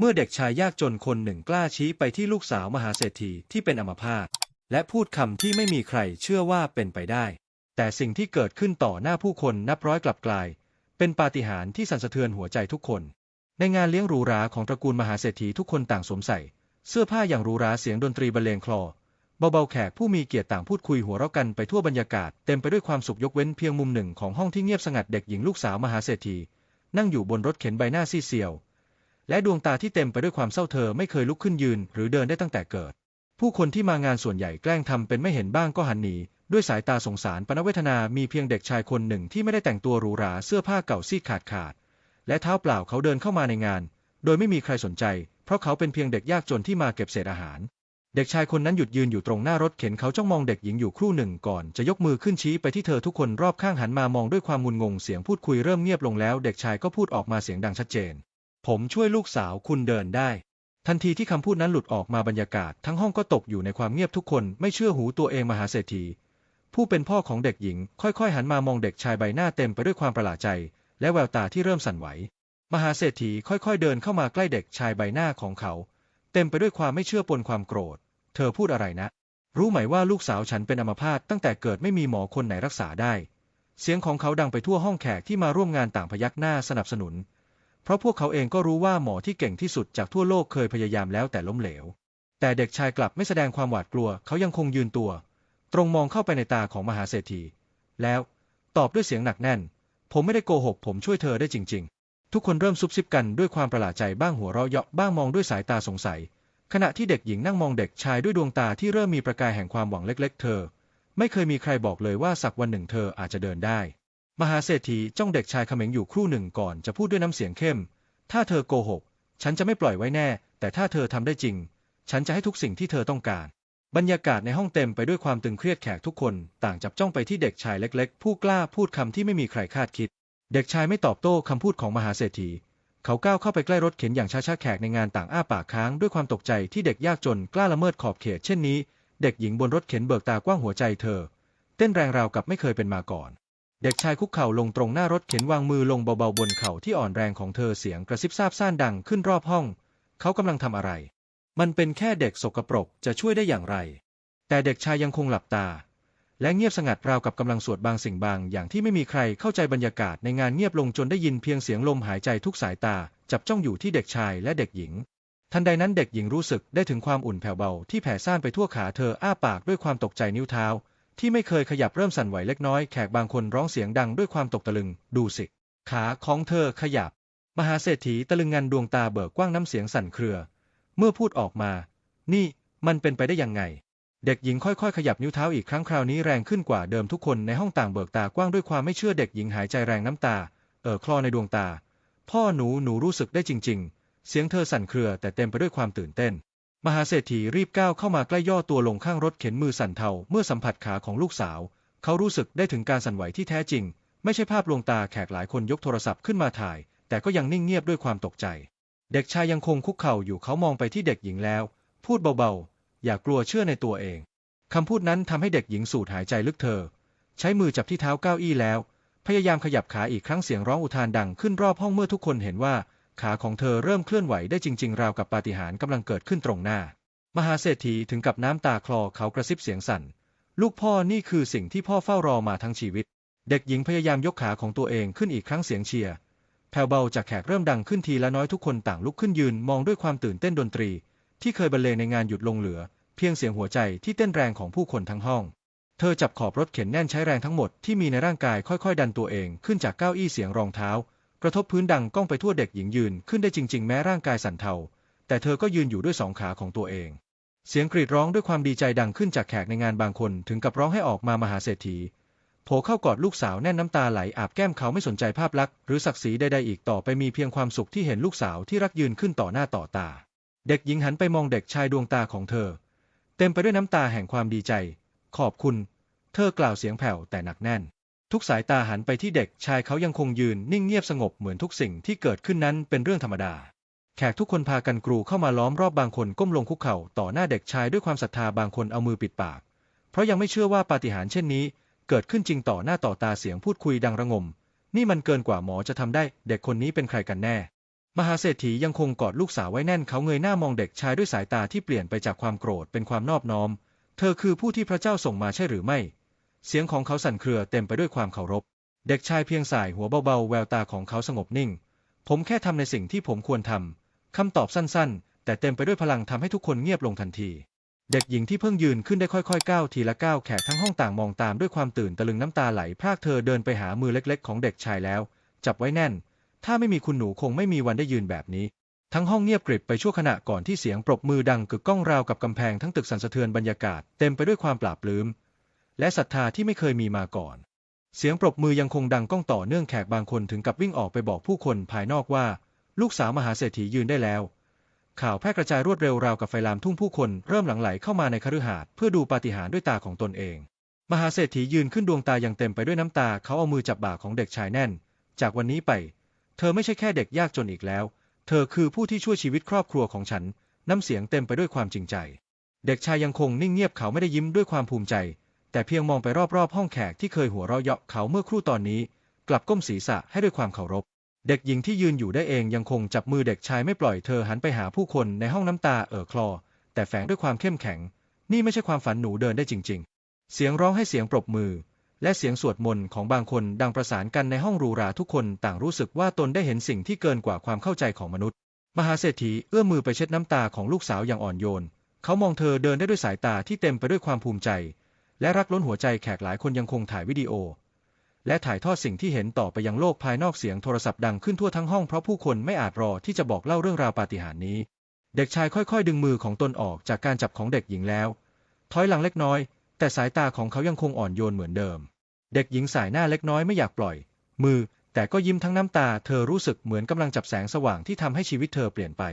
เมื่อเด็กชายยากจนคนหนึ่งกล้าชี้ไปที่ลูกสาวมหาเศรษฐีที่เป็นอัมพาตและพูดคำที่ไม่มีใครเชื่อว่าเป็นไปได้ แต่สิ่งที่เกิดขึ้นต่อหน้าผู้คนนับร้อยกลับกลาย เป็นปาฏิหาริย์ที่สั่นสะเทือนหัวใจทุกคน ในงานเลี้ยงหรูหราของตระกูลมหาเศรษฐีทุกคนต่างสวมใส่ เสื้อผ้าอย่างหรูหราเสียงดนตรีบรรเลงคลอเบาๆแขกผู้มีเกียรติต่างพูดคุยหัวเราะกันไปทั่วบรรยากาศเต็มไปด้วยความสุขยกเว้นเพียงมุมหนึ่งของห้องที่เงียบสงัดเด็กหญิงลูกสาวมหาเศรษฐีนั่งอยู่บนรถเข็นใบหน้าซีเซียว และดวงตาที่เต็มไปด้วยความเศร้าเธอไม่เคยลุกขึ้นยืน หรือเดินได้ตั้งแต่เกิด ผู้คนที่มางานส่วนใหญ่แกล้งทำเป็นไม่เห็นบ้างก็หันหนีด้วยสายตาสงสารปนเวทนา มีเพียงเด็กชายคนหนึ่งที่ไม่ได้แต่งตัวหรูหราเสื้อผ้าเก่าซีดขาดขาด และเท้าเปล่าเขาเดินเข้ามาในงาน โดยไม่มีใครสนใจ เพราะเขาเป็นเพียงเด็กยากจนที่มาเก็บเศษอาหาร เด็กชายคนนั้นหยุดยืนอยู่ตรงหน้ารถเข็นเขาจ้องมองเด็กหญิงอยู่ครู่หนึ่งก่อนจะยกมือขึ้นชี้ไปที่เธอทุกคนรอบข้างหันมามองด้วยความงุนงงเสียงพูดคุยเริ่มเงียบลงแล้ว เด็กชายก็พูดออกมาเสียงดังชัดเจน ผมช่วยลูกสาวคุณเดินได้ ทันทีที่คำพูดนั้นหลุดออกมาบรรยากาศ ทั้งห้องก็ตกอยู่ในความเงียบทุกคนไม่เชื่อหูตัวเองมหาเศรษฐี ผู้เป็นพ่อของเด็กหญิง ค่อยๆ หันมามองเด็กชายใบหน้าเต็มไปด้วยความประหลาดใจ และแววตาที่เริ่มสั่นไหว มหาเศรษฐีค่อยๆ เดินเข้ามาใกล้เด็กชายใบหน้าของเขา เต็มไปด้วยความไม่เชื่อปนความโกรธ เธอพูดอะไรนะ รู้ไหมว่าลูกสาวฉันเป็นอัมพาตตั้งแต่เกิดไม่มีหมอคนไหนรักษาได้ เสียงของเขาดังไปทั่วห้องแขกที่มาร่วมงานต่างพยักหน้าสนับสนุน เพราะพวกเขาเองก็รู้ว่าหมอที่เก่งที่สุดจากทั่วโลกเคยพยายามแล้วแต่ล้มเหลว แต่เด็กชายกลับไม่แสดงความหวาดกลัว เขายังคงยืนตัว ตรงมองเข้าไปในตาของมหาเศรษฐี แล้วตอบด้วยเสียงหนักแน่น ผมไม่ได้โกหก ผมช่วยเธอได้จริง ๆ ทุกคนเริ่มซุบซิบกันด้วยความประหลาดใจบ้างหัวเราะเยาะบ้างมองด้วยสายตาสงสัย ขณะที่เด็กหญิงนั่งมองเด็กชายด้วยดวงตาที่เริ่มมีประกายแห่งความหวังเล็ก ๆ เธอ ไม่เคยมีใครบอกเลยว่าสักวันหนึ่งเธออาจจะเดินได้ มหาเศรษฐีจ้องเด็กชายเขม็งอยู่ครู่หนึ่งก่อนจะพูดด้วยน้ำเสียงเข้ม ถ้าเธอโกหก ฉันจะไม่ปล่อยไว้แน่ แต่ถ้าเธอทำได้จริง ฉันจะให้ทุกสิ่งที่เธอต้องการ บรรยากาศในห้องเต็มไปด้วยความตึงเครียดแขกทุกคนต่างจับจ้องไปที่เด็กชายเล็ก ๆ ผู้กล้าพูดคำที่ไม่มีใครคาดคิด เด็กชายไม่ตอบโต้คำพูดของมหาเศรษฐี เขาก้าวเข้าไปใกล้รถเข็นอย่างช้าๆแขกในงานต่างอ้าปากค้างด้วยความตกใจที่เด็กยากจนกล้าละเมิดขอบเขตเช่นนี้ เด็กหญิงบนรถเข็นเบิกตากว้างหัวใจเธอ เต้นแรงราวกับไม่เคยเป็นมาก่อน เด็กชายคุกเข่าลงตรงหน้ารถเข็นวางมือลงเบาๆบนเข่าที่อ่อนแรงของเธอเสียงกระซิบซาบซ่านดังขึ้นรอบห้อง เขากำลังทำอะไร มันเป็นแค่เด็กสกปรกจะช่วยได้อย่างไร แต่เด็กชายยังคงหลับตา และเงียบสงัดราวกับกำลังสวดบางสิ่งบางอย่างที่ไม่มีใครเข้าใจบรรยากาศในงานเงียบลงจนได้ยินเพียงเสียงลมหายใจทุกสายตา จับจ้องอยู่ที่เด็กชายและเด็กหญิง ทันใดนั้นเด็กหญิงรู้สึกได้ถึงความอุ่นแผ่วเบาที่แผ่ซ่านไปทั่วขาเธออ้าปากด้วยความตกใจนิ้วเท้า ที่ไม่เคยขยับเริ่มสั่นไหวเล็กน้อยแขกบางคนร้องเสียงดังด้วยความตกตะลึง ดูสิ ขาของเธอขยับ มหาเศรษฐีตะลึงงันดวงตาเบิกกว้างน้ำเสียงสั่นเครือ เมื่อพูดออกมา นี่มันเป็นไปได้ยังไง เด็กหญิงค่อยๆ ขยับนิ้วเท้าอีกครั้งคราวนี้แรงขึ้นกว่าเดิมทุกคนในห้องต่างเบิกตากว้างด้วยความไม่เชื่อเด็กหญิงหายใจแรงน้ำตา เอ่อคลอในดวงตา พ่อหนูหนูรู้สึกได้จริง ๆ เสียงเธอสั่นเครือแต่เต็มไปด้วยความตื่นเต้น มหาเศรษฐีรีบก้าวเข้ามาใกล้ย่อตัวลงข้างรถเข็นมือสั่นเทาเมื่อสัมผัสขาของลูกสาว เขารู้สึกได้ถึงการสั่นไหวที่แท้จริง ไม่ใช่ภาพลวงตาแขกหลายคนยกโทรศัพท์ขึ้นมาถ่าย แต่ก็ยังนิ่งเงียบด้วยความตกใจ เด็กชายยังคงคุกเข่าอยู่เขามองไปที่เด็กหญิงแล้ว พูดเบาๆ อย่ากลัวเชื่อในตัวเองคำพูดนั้นทำให้เด็กหญิงสูดหายใจลึกเธอ ใช้มือจับที่เท้าเก้าอี้แล้ว พยายามขยับขาอีกครั้งเสียงร้องอุทานดังขึ้นรอบห้องเมื่อทุกคนเห็นว่า ขาของเธอเริ่มเคลื่อนไหวได้จริง ๆ ราวกับปาฏิหาริย์กำลังเกิดขึ้นตรงหน้า มหาเศรษฐีถึงกับน้ำตาคลอเขากระซิบเสียงสั่น ลูกพ่อนี่คือสิ่งที่พ่อเฝ้ารอมาทั้งชีวิต เด็กหญิงพยายามยกขาของตัวเองขึ้นอีกครั้งเสียงเชียร์แผ่วเบาจากแขกเริ่มดังขึ้นทีละน้อยทุกคนต่างลุกขึ้นยืนมองด้วยความตื่นเต้นดนตรี ที่เคยบรรเลงในงานหยุดลงเหลือ เพียงเสียงหัวใจที่เต้นแรงของผู้คนทั้งห้อง เธอจับขอบรถเข็นแน่นใช้แรงทั้งหมดที่มีในร่างกายค่อยๆ ดันตัวเองขึ้นจากเก้าอี้เสียงรองเท้า ระทบพื้นดังก้องไปทั่วเด็กหญิงยืนขึ้นได้จริง ๆ แม้ร่างกายสั่นเทา แต่เธอก็ยืนอยู่ด้วยสองขาของตัวเอง เสียงกรีดร้องด้วยความดีใจดังขึ้นจากแขกในงานบางคนถึงกับร้องให้ออกมามหาเศรษฐีโผเข้ากอดลูกสาวแน่นน้ำตาไหลอาบแก้มเขาไม่สนใจภาพลักษณ์หรือศักดิ์ศรีใดๆอีกต่อไปมีเพียงความสุขที่เห็นลูกสาวที่รักยืนขึ้นต่อหน้าต่อตา เด็กหญิงหันไปมองเด็กชายดวงตาของเธอ เต็มไปด้วยน้ำตาแห่งความดีใจ ขอบคุณ เธอกล่าวเสียงแผ่วแต่หนักแน่น ทุกสายตาหันไปที่เด็กชายเขายังคงยืนนิ่งเงียบสงบเหมือนทุกสิ่งที่เกิดขึ้นนั้นเป็นเรื่องธรรมดา แขกทุกคนพากันกรูเข้ามาล้อมรอบบางคนก้มลงคุกเข่าต่อหน้าเด็กชายด้วยความศรัทธาบางคนเอามือปิดปาก เพราะยังไม่เชื่อว่าปาฏิหาริย์เช่นนี้ เกิดขึ้นจริงต่อหน้าต่อตาเสียงพูดคุยดังระงม นี่มันเกินกว่าหมอจะทำได้ เด็กคนนี้เป็นใครกันแน่ มหาเศรษฐียังคงกอดลูกสาวไว้แน่นเขาเงยหน้ามองเด็กชายด้วยสายตาที่เปลี่ยนไปจากความโกรธเป็นความนอบน้อม เธอคือผู้ที่พระเจ้าส่งมาใช่หรือไม่ เสียงของเขาสั่นเครือเต็มไปด้วยความเคารพ เด็กชายเพียงสายหัวเบาๆ แววตาของเขาสงบนิ่ง ผมแค่ทำในสิ่งที่ผมควรทำ คำตอบสั้นๆ แต่เต็มไปด้วยพลังทำให้ทุกคนเงียบลงทันที เด็กหญิงที่เพิ่งยืนขึ้นได้ค่อยๆก้าวทีละก้าวแขกทั้งห้องต่างมองตามด้วยความตื่นตะลึงน้ำตาไหลพรากเธอเดินไปหามือเล็กๆ ของเด็กชายแล้ว จับไว้แน่น ถ้าไม่มีคุณหนูคงไม่มีวันได้ยืนแบบนี้ทั้งห้องเงียบกริบไปชั่วขณะก่อนที่เสียงปรบมือดังกึกก้องราวกับกำแพงทั้งตึกสั่นสะเทือนบรรยากาศเต็มไปด้วยความปราบปลื้ม และศรัทธาที่ไม่เคยมีมาก่อน เสียงปรบมือยังคงดังก้องต่อเนื่องแขกบางคนถึงกับวิ่งออกไปบอกผู้คนภายนอกว่า ลูกสาวมหาเศรษฐียืนได้แล้ว ข่าวแพร่กระจายรวดเร็วราวกับไฟลามทุ่งผู้คนเริ่มหลั่งไหลเข้ามาในคฤหาสน์เพื่อดูปาฏิหาริย์ด้วยตาของตนเอง มหาเศรษฐียืนขึ้นดวงตายังเต็มไปด้วยน้ำตาเขาเอามือจับบ่าของเด็กชายแน่น จากวันนี้ไป เธอไม่ใช่แค่เด็กยากจนอีกแล้ว เธอคือผู้ที่ช่วยชีวิตครอบครัวของฉัน น้ำเสียงเต็มไปด้วยความจริงใจ เด็กชายยังคงนิ่งเงียบเขาไม่ได้ยิ้มด้วยความภูมิใจ แต่เพียงมองไปรอบๆ ห้องแขกที่เคยหัวเราะเยาะเขาเมื่อครู่ตอนนี้ กลับก้มศีรษะให้ด้วยความเคารพ เด็กหญิงที่ยืนอยู่ได้เองยังคงจับมือเด็กชายไม่ปล่อยเธอหันไปหาผู้คนในห้องน้ำตาเอ่อคลอ แต่แฝงด้วยความเข้มแข็ง นี่ไม่ใช่ความฝันหนูเดินได้จริง ๆ เสียงร้องให้เสียงปรบมือ และเสียงสวดมนต์ของบางคนดังประสานกันในห้องรูราทุกคนต่างรู้สึกว่าตนได้เห็นสิ่งที่เกินกว่าความเข้าใจของมนุษย์ มหาเศรษฐีเอื้อมมือไปเช็ดน้ำตาของลูกสาวอย่างอ่อนโยน เขามองเธอเดินได้ด้วยสายตาที่เต็มไปด้วยความภูมิใจ และรักล้นหัวใจแขกหลายคนยังคงถ่ายวิดีโอ และถ่ายทอดสิ่งที่เห็นต่อไปยังโลกภายนอกเสียงโทรศัพท์ดังขึ้นทั่วทั้งห้องเพราะผู้คนไม่อาจรอที่จะบอกเล่าเรื่องราวปาฏิหาริย์นี้ เด็กชายค่อยๆ ดึงมือของตนออกจากการจับของเด็กหญิงแล้วถอยหลังเล็กน้อย แต่สายตาของเขายังคงอ่อนโยนเหมือนเดิม เด็กหญิงสายหน้าเล็กน้อยไม่อยากปล่อย มือ แต่ก็ยิ้มทั้งน้ำตา เธอรู้สึกเหมือนกำลังจับแสงสว่างที่ทำให้ชีวิตเธอเปลี่ยนไป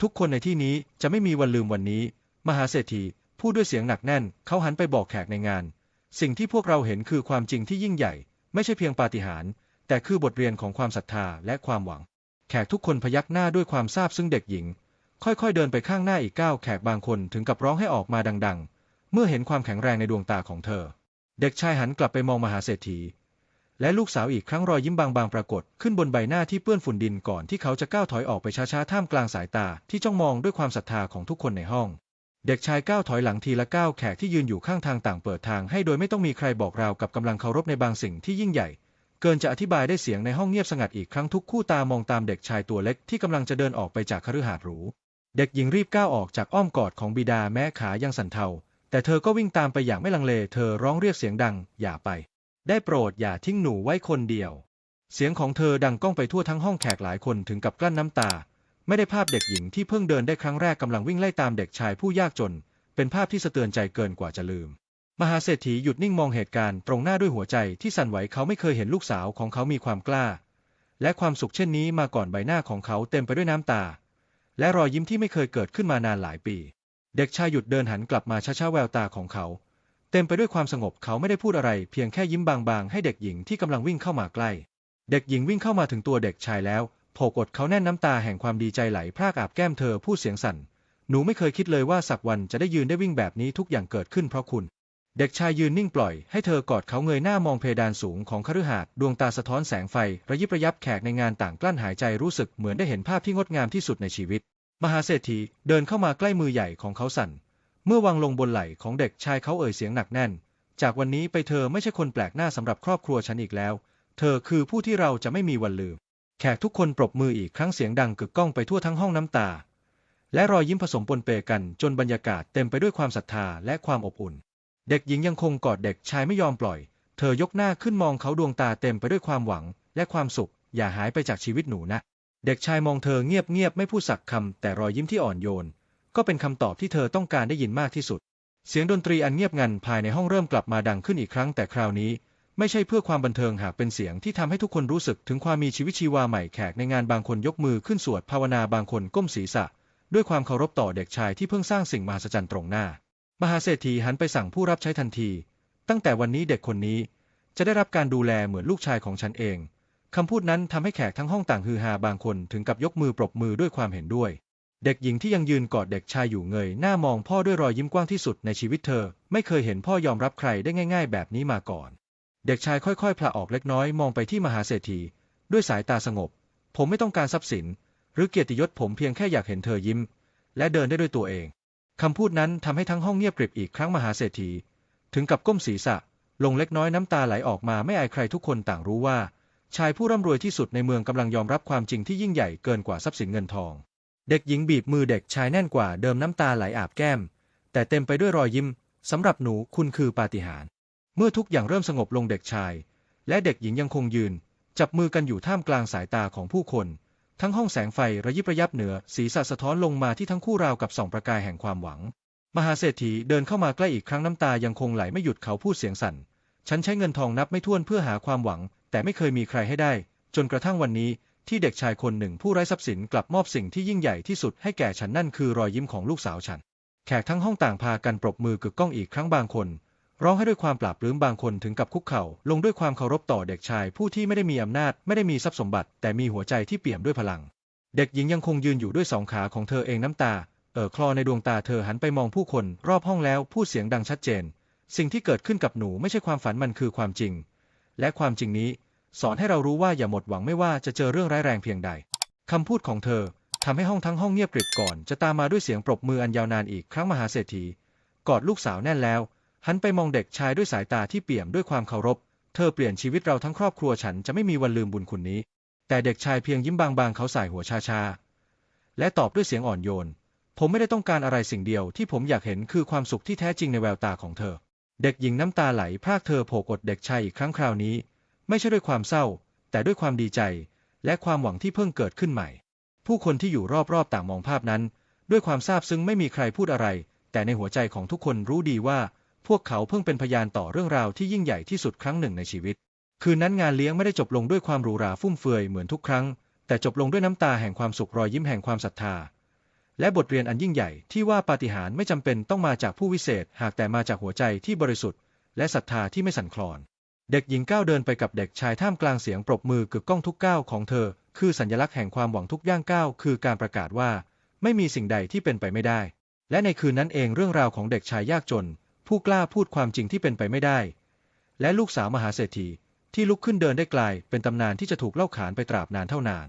ทุกคนในที่นี้จะไม่มีวันลืมวันนี้ มหาเศรษฐี พูดด้วยเสียงหนักแน่น เขาหันไปบอกแขกในงาน สิ่งที่พวกเราเห็นคือความจริงที่ยิ่งใหญ่ ไม่ใช่เพียงปาฏิหาริย์แต่คือบทเรียนของความศรัทธาและความหวัง แขกทุกคนพยักหน้าด้วยความซาบซึ้งเด็กหญิง ค่อยๆ เดินไปข้างหน้าอีกก้าวแขกบางคนถึงกับร้องให้ออกมาดัง ๆ เมื่อเห็นความแข็งแรงในดวงตาของเธอ เด็กชายหันกลับไปมองมหาเศรษฐี และลูกสาวอีกครั้งรอยยิ้มบางๆปรากฏขึ้นบนใบหน้าที่เปื้อนฝุ่นดินก่อนที่เขาจะก้าวถอยออกไปช้าๆท่ามกลางสายตาที่จ้องมองด้วยความศรัทธาของทุกคนในห้อง เด็กชายก้าวถอยหลังทีละก้าวแขกที่ยืนอยู่ข้างทางต่างเปิดทางให้โดยไม่ต้องมีใครบอกราวกับกำลังเคารพในบางสิ่งที่ยิ่งใหญ่ เกินจะอธิบายได้เสียงในห้องเงียบสงัดอีกครั้งทุกคู่ตามองตามเด็กชายตัวเล็กที่กำลังจะเดินออกไปจากคฤหาสน์หรู เด็กหญิงรีบก้าวออกจากอ้อมกอดของบิดาแม้ขายังสั่นเทา แต่เธอก็วิ่งตามไปอย่างไม่ลังเล เธอร้องเรียกเสียงดัง อย่าไป ได้โปรดอย่าทิ้งหนูไว้คนเดียว เสียงของเธอดังก้องไปทั่วทั้งห้องแขกหลายคนถึงกับกลั้นน้ำตา ไม่ได้ภาพเด็กหญิงที่เพิ่งเดินได้ครั้งแรกกำลังวิ่งไล่ตามเด็กชายผู้ยากจน เป็นภาพที่สะเตือนใจเกินกว่าจะลืม มหาเศรษฐีหยุดนิ่งมองเหตุการณ์ตรงหน้าด้วยหัวใจที่สั่นไหวเขาไม่เคยเห็นลูกสาวของเขามีความกล้า และความสุขเช่นนี้มาก่อนใบหน้าของเขาเต็มไปด้วยน้ำตา และรอยยิ้มที่ไม่เคยเกิดขึ้นมานานหลายปี เด็กชายหยุดเดินหันกลับมาช้าๆแววตาของเขา เต็มไปด้วยความสงบเขาไม่ได้พูดอะไร เพียงแค่ยิ้มบางๆ ให้เด็กหญิงที่กำลังวิ่งเข้ามาใกล้ เด็กหญิงวิ่งเข้ามาถึงตัวเด็กชายแล้ว โผกอดเขาแน่นน้ำตาแห่งความดีใจไหลพรากอาบแก้มเธอพูดเสียงสั่น หนูไม่เคยคิดเลยว่าสักวันจะได้ยืนได้วิ่งแบบนี้ทุกอย่างเกิดขึ้นเพราะคุณ เด็กชายยืนนิ่งปล่อยให้เธอกอดเขาเงยหน้ามองเพดานสูงของคฤหาสน์ดวงตาสะท้อนแสงไฟ ระยิบระยับแขกในงานต่างกลั้นหายใจรู้สึกเหมือนได้เห็นภาพที่งดงามที่สุดในชีวิต มหาเศรษฐีเดินเข้ามาใกล้มือใหญ่ของเขาสั่น เมื่อวางลงบนไหล่ของเด็กชายเขาเอ่ยเสียงหนักแน่น จากวันนี้ไปเธอไม่ใช่คนแปลกหน้าสำหรับครอบครัวฉันอีกแล้ว เธอคือผู้ที่เราจะไม่มีวันลืม ขกทุกคนปรบมืออีกครั้งเสียงดังกึกก้องไปทั่วทั้งห้องน้ำตา และรอยยิ้มผสมปนเปกันจนบรรยากาศเต็มไปด้วยความศรัทธาและความอบอุ่น เด็กหญิงยังคงกอดเด็กชายไม่ยอมปล่อย เธอยกหน้าขึ้นมองเขาดวงตาเต็มไปด้วยความหวัง และความสุข อย่าหายไปจากชีวิตหนูนะ เด็กชายมองเธอเงียบๆไม่พูดสักคำแต่รอยยิ้มที่อ่อนโยน ก็เป็นคำตอบที่เธอต้องการได้ยินมากที่สุด เสียงดนตรีอันเงียบงันภายในห้องเริ่มกลับมาดังขึ้นอีกครั้งแต่คราวนี้ ไม่ใช่เพื่อความบันเทิงหากเป็นเสียงที่ทำให้ทุกคนรู้สึกถึงความมีชีวิตชีวาใหม่แขกในงานบางคนยกมือขึ้นสวดภาวนาบางคนก้มศีรษะ ด้วยความเคารพต่อเด็กชายที่เพิ่งสร้างสิ่งมหัศจรรย์ตรงหน้า มหาเศรษฐีหันไปสั่งผู้รับใช้ทันที ตั้งแต่วันนี้เด็กคนนี้จะได้รับการดูแลเหมือนลูกชายของฉันเองคำพูดนั้นทำให้แขกทั้งห้องต่างฮือฮาบางคนถึงกับยกมือปรบมือด้วยความเห็นด้วย เด็กหญิงที่ยังยืนกอดเด็กชายอยู่เงยหน้ามองพ่อด้วยรอยยิ้มกว้างที่สุดในชีวิตเธอ ไม่เคยเห็นพ่อยอมรับใครได้ง่าย ๆ แบบนี้มาก่อน เด็กชายค่อยๆผละออกเล็กน้อยมองไปที่มหาเศรษฐี ด้วยสายตาสงบ ผมไม่ต้องการทรัพย์สิน หรือเกียรติยศผมเพียงแค่อยากเห็นเธอยิ้ม และเดินได้ด้วยตัวเองคำพูดนั้นทำให้ทั้งห้องเงียบกริบอีกครั้งมหาเศรษฐี ถึงกับก้มศีรษะ ลงเล็กน้อยน้ำตาไหลออกมาไม่อายใครทุกคนต่างรู้ว่า ชายผู้ร่ำรวยที่สุดในเมืองกำลังยอมรับความจริงที่ยิ่งใหญ่เกินกว่าทรัพย์สินเงินทอง เด็กหญิงบีบมือเด็กชายแน่นกว่าเดิมน้ำตาไหลอาบแก้ม แต่เต็มไปด้วยรอยยิ้มสำหรับหนูคุณคือปาฏิหาริย์ เมื่อทุกอย่างเริ่มสงบลงเด็กชาย และเด็กหญิงยังคงยืน จับมือกันอยู่ท่ามกลางสายตาของผู้คน ทั้งห้องแสงไฟระยิบระยับเหนือ สีสัสะท้อนลงมาที่ทั้งคู่ราวกับส่องประกายแห่งความหวัง มหาเศรษฐีเดินเข้ามาใกล้อีกครั้งน้ำตายังคงไหลไม่หยุดเขาพูดเสียงสั่น ฉันใช้เงินทองนับไม่ถ้วนเพื่อหาความหวัง แต่ไม่เคยมีใครให้ได้ จนกระทั่งวันนี้ ที่เด็กชายคนหนึ่งผู้ไร้ทรัพย์สินกลับมอบสิ่งที่ยิ่งใหญ่ที่สุดให้แก่ฉันนั่นคือรอยยิ้มของลูกสาวฉัน แขกทั้งห้องต่างพากันปรบมือกึกก้องอีกครั้งบางคน ร้องให้ด้วยความปราบปลื้มบางคนถึงกับคุกเข่า ลงด้วยความเคารพต่อเด็กชาย ผู้ที่ไม่ได้มีอำนาจไม่ได้มีทรัพย์สมบัติ แต่มีหัวใจที่เปี่ยมด้วยพลัง เด็กหญิงยังคงยืนอยู่ด้วยสองขาของเธอเองน้ำตา เอ่อคลอในดวงตาเธอหันไปมองผู้คนรอบห้องแล้วพูดเสียงดังชัดเจน สิ่งที่เกิดขึ้นกับหนูไม่ใช่ความฝันมันคือความจริง และความจริงนี้ สอนให้เรารู้ว่าอย่าหมดหวังไม่ว่าจะเจอเรื่องร้ายแรงเพียงใดคำพูดของเธอทำให้ห้องทั้งห้องเงียบกริบก่อน จะตามมาด้วยเสียงปรบมืออันยาวนานอีกครั้งมหาเศรษฐีกอดลูกสาวแน่นแล้ว หันไปมองเด็กชายด้วยสายตาที่เปี่ยมด้วยความเคารพ เธอเปลี่ยนชีวิตเราทั้งครอบครัวฉันจะไม่มีวันลืมบุญคุณนี้ แต่เด็กชายเพียงยิ้มบางๆ เขาสายหัวชาๆ และตอบด้วยเสียงอ่อนโยน ผมไม่ได้ต้องการอะไรสิ่งเดียวที่ผมอยากเห็นคือความสุขที่แท้จริงในแววตาของเธอ เด็กหญิงน้ำตาไหลพรากเธอโผกอดเด็กชายอีกครั้งคราวนี้ ไม่ใช่ด้วยความเศร้า แต่ด้วยความดีใจ และความหวังที่เพิ่งเกิดขึ้นใหม่ ผู้คนที่อยู่รอบๆต่างมองภาพนั้น ด้วยความซาบซึ้งไม่มีใครพูดอะไร แต่ในหัวใจของทุกคนรู้ดีว่า พวกเขาเพิ่งเป็นพยานต่อเรื่องราวที่ยิ่งใหญ่ที่สุดครั้งหนึ่งในชีวิต คืนนั้นงานเลี้ยงไม่ได้จบลงด้วยความหรูหราฟุ่มเฟือยเหมือนทุกครั้ง แต่จบลงด้วยน้ำตาแห่งความสุขรอยยิ้มแห่งความศรัทธา และบทเรียนอันยิ่งใหญ่ที่ว่าปาฏิหาริย์ไม่จำเป็นต้องมาจากผู้วิเศษ หากแต่มาจากหัวใจที่บริสุทธิ์ และศรัทธาที่ไม่สั่นคลอน เด็กหญิงก้าวเดินไปกับเด็กชายท่ามกลางเสียงปรบมือกึกก้องทุกก้าวของเธอ คือสัญลักษณ์แห่งความหวังทุกย่างก้าวคือการประกาศว่า ไม่มีสิ่งใดที่เป็นไปไม่ได้ และในคืนนั้นเองเรื่องราวของเด็กชายยากจน ผู้กล้าพูดความจริงที่เป็นไปไม่ได้ และลูกสาวมหาเศรษฐีที่ลุกขึ้นเดินได้ไกลเป็นตำนานที่จะถูกเล่าขานไปตราบนานเท่านาน